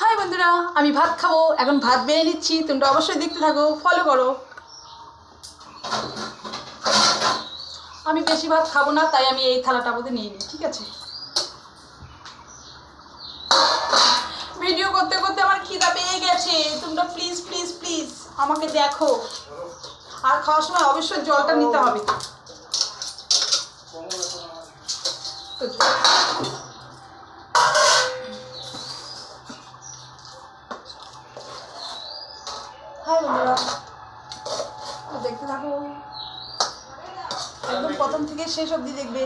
High বন্ধুরা, আমি ভাত খাব। এখন ভাত বেড়ে নিচ্ছি, তোমরা অবশ্যই দেখতে থাকো ফলো করো। আমি বেশি ভাত খাব না, তাই আমি এই থালাটা মধ্যে নিয়ে নিই, ঠিক আছে? ভিডিও করতে করতে আমার খিদা পেয়ে গেছে। তোমরা প্লিজ প্লিজ প্লিজ আমাকে দেখো। আর খাওয়ার সময় অবশ্যই জলটা নিতে হবে। শেষ অবধি দেখবে।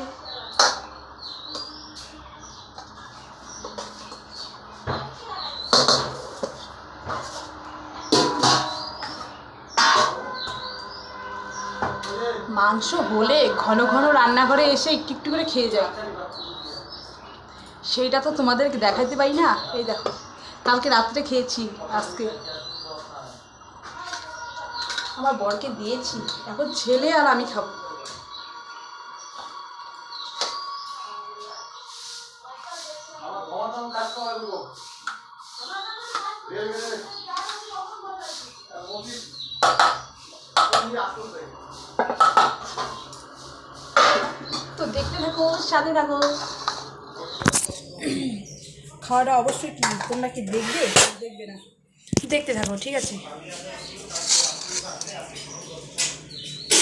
মাংস হলে ঘন ঘন রান্নাঘরে এসে একটু একটু করে খেয়ে যায়। সেইটা তো তোমাদেরকে দেখাতে পারি না? এই দেখো, কালকে রাত্রে খেয়েছি, আজকে। আমার বরকে দিয়েছি, এখন ছেলে আর আমি খাব। তো দেখতে থাকো, সাথে থাকো। খাওয়াটা অবশ্যই কি তোমরা কি দেখবে? দেখবে না। দেখতে থাকো, ঠিক আছে?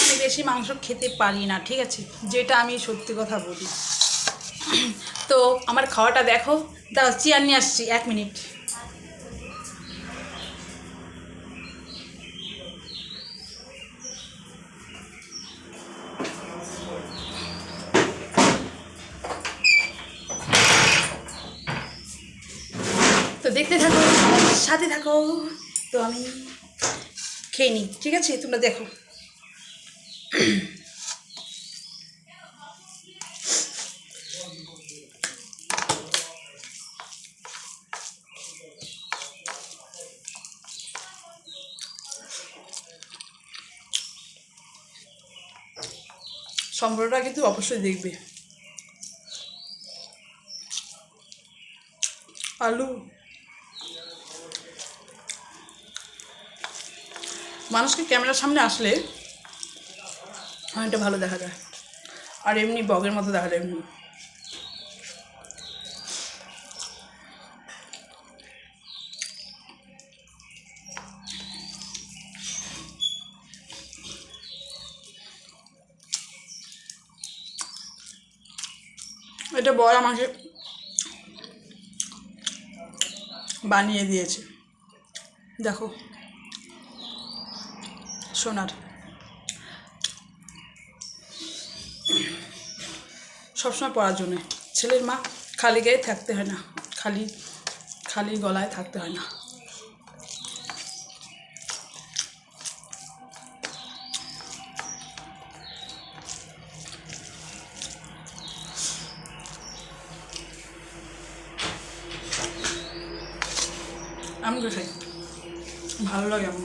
আমি বেশি মাংস খেতে পারি না, ঠিক আছে? যেটা আমি সত্যি কথা বলি। তো আমার খাওয়াটা দেখো। দাও, চেয়ার নিয়ে আসছি, এক মিনিট। দেখতে থাকো, সাথে থাকো। তো আমি খেয়ে নিই, ঠিক আছে? তোমরা দেখো। সম্পর্কটা কিন্তু অবশ্যই দেখবে। আলু মানুষকে ক্যামেরার সামনে আসলে অনেকটা ভালো দেখা যায়। আর এমনি বগের মতো দেখা যায়। এমনি এটা বর আমাকে বানিয়ে দিয়েছে। দেখো। সোনার। সবসময় পড়ার জন্যে। ছেলের মা খালি গায়ে থাকতে হয় না। খালি খালি গলায় থাকতে হয় না। আমি খাই। ভালো লাগে এমন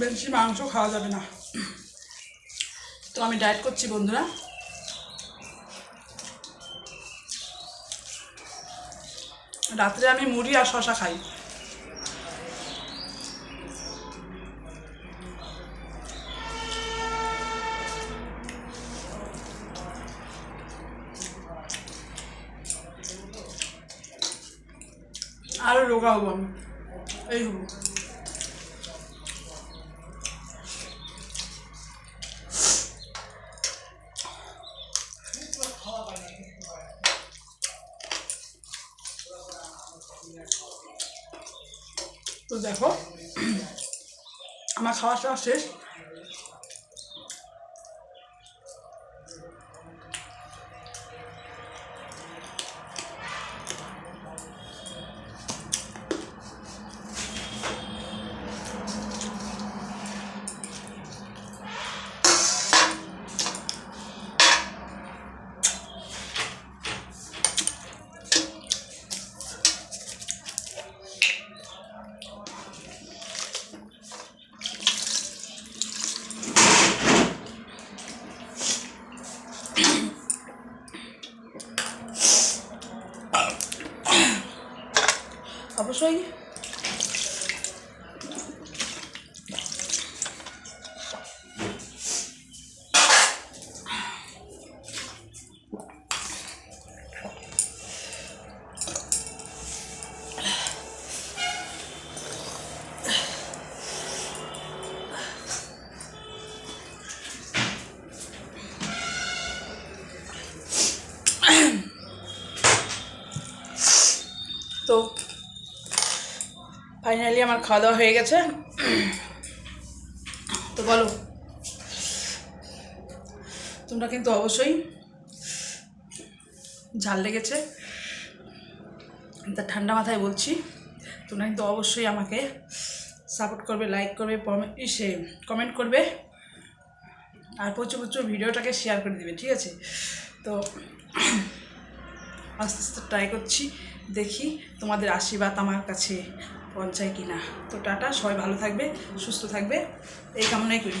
বেশি মাংস খাওয়া যাবে না। তো আমি ডায়েট করছি বন্ধুরা। রাত্রে আমি মুড়ি আর শশা খাই। আরও রোগা হব আমি। এই হব। তো দেখো আমার খাওয়া টাওয়া শেষ। অবশ্যই তো ফাইনালি আমার খাওয়া দাওয়া হয়ে গেছে। তো বলো, তোমরা কিন্তু অবশ্যই ঝাল লেগেছে। তা ঠান্ডা মাথায় বলছি, তোমরা কিন্তু অবশ্যই আমাকে সাপোর্ট করবে লাইক করবে ইসে কমেন্ট করবে। আর প্রচুর প্রচুর ভিডিওটাকে শেয়ার করে দিবে, ঠিক আছে? তো আস্তে আস্তে ট্রাই করছি, দেখি তোমাদের আশীর্বাদ আমার কাছে পৌঁছায় কিনা। তো টাটা সবাই ভালো থাকবে সুস্থ থাকবে। এই কামনাই করি।